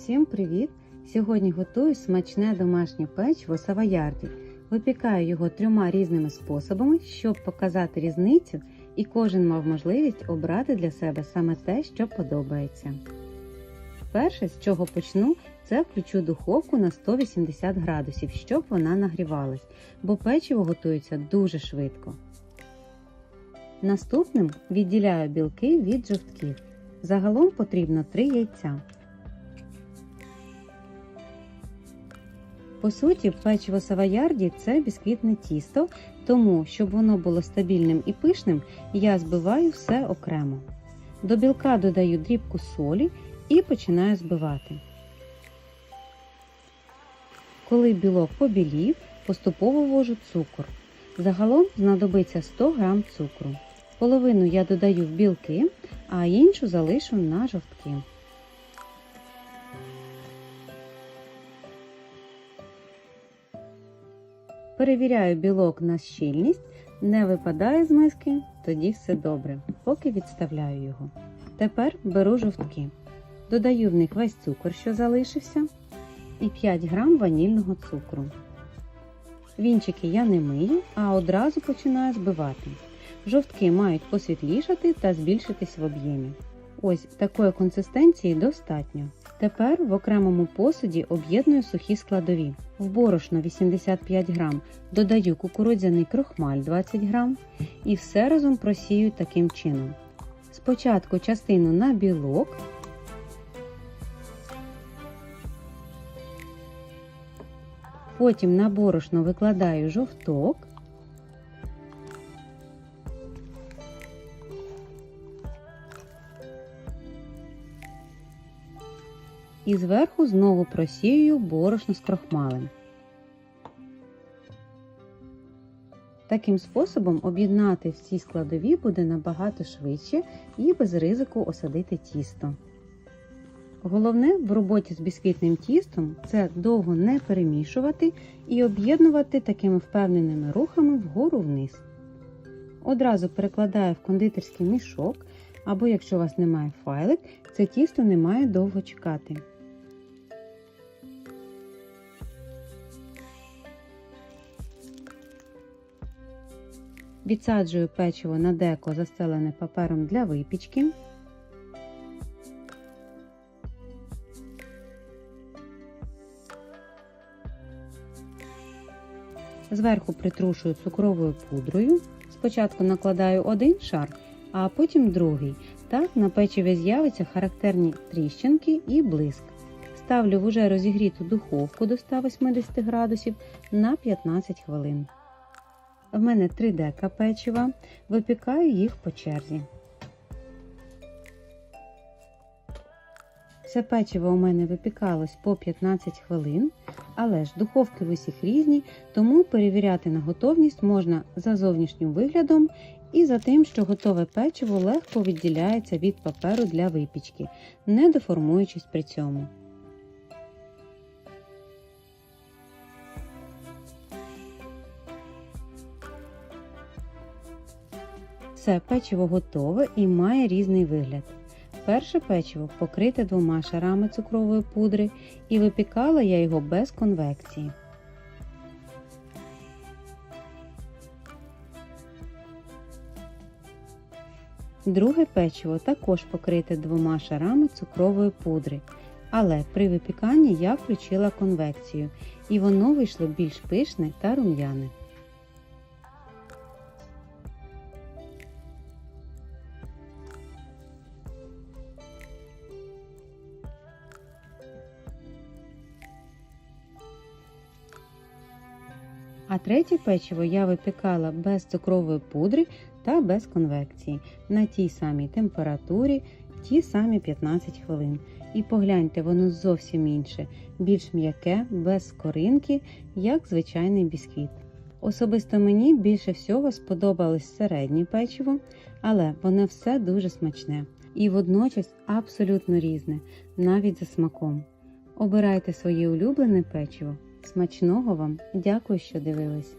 Всім привіт! Сьогодні готую смачне домашнє печиво савоярді. Випікаю його трьома різними способами, щоб показати різницю, і кожен мав можливість обрати для себе саме те, що подобається. Перше, з чого почну, це включу духовку на 180 градусів, щоб вона нагрівалась, бо печиво готується дуже швидко. Наступним відділяю білки від жовтків. Загалом потрібно 3 яйця. По суті, печиво савоярді це бісквітне тісто, тому, щоб воно було стабільним і пишним, я збиваю все окремо. До білка додаю дрібку солі і починаю збивати. Коли білок побілів, поступово ввожу цукор. Загалом знадобиться 100 г цукру. Половину я додаю в білки, а іншу залишу на жовтки. Перевіряю білок на щільність, не випадає з миски, тоді все добре, поки відставляю його. Тепер беру жовтки. Додаю в них весь цукор, що залишився, і 5 грам ванільного цукру. Вінчики я не мию, а одразу починаю збивати. Жовтки мають посвітлішати та збільшитись в об'ємі. Ось такої консистенції достатньо. Тепер в окремому посуді об'єдную сухі складові. В борошно 85 г додаю кукурудзяний крохмаль 20 г і все разом просію таким чином. Спочатку частину на білок, потім на борошно викладаю жовток. І зверху знову просію борошно з крохмалем. Таким способом об'єднати всі складові буде набагато швидше і без ризику осадити тісто. Головне в роботі з бісквітним тістом це довго не перемішувати і об'єднувати такими впевненими рухами вгору вниз. Одразу перекладаю в кондитерський мішок, або якщо у вас немає файлик, це тісто не має довго чекати. Відсаджую печиво на деко, застелене папером для випічки. Зверху притрушую цукровою пудрою. Спочатку накладаю один шар, а потім другий. Так на печиві з'являться характерні тріщинки і блиск. Ставлю в уже розігріту духовку до 180 градусів на 15 хвилин. В мене 3 дека печива, випікаю їх по черзі. Все печиво у мене випікалось по 15 хвилин, але ж духовки в усіх різні, тому перевіряти на готовність можна за зовнішнім виглядом і за тим, що готове печиво легко відділяється від паперу для випічки, не деформуючись при цьому. Все печиво готове і має різний вигляд. Перше печиво покрите двома шарами цукрової пудри і випікала я його без конвекції. Друге печиво також покрите двома шарами цукрової пудри, але при випіканні я включила конвекцію і воно вийшло більш пишне та рум'яне. А третє печиво я випікала без цукрової пудри та без конвекції на тій самій температурі ті самі 15 хвилин. І погляньте, воно зовсім інше, більш м'яке, без скоринки, як звичайний бісквіт. Особисто мені більше всього сподобалось середнє печиво, але воно все дуже смачне і водночас абсолютно різне, навіть за смаком. Обирайте своє улюблене печиво. Смачного вам! Дякую, що дивились!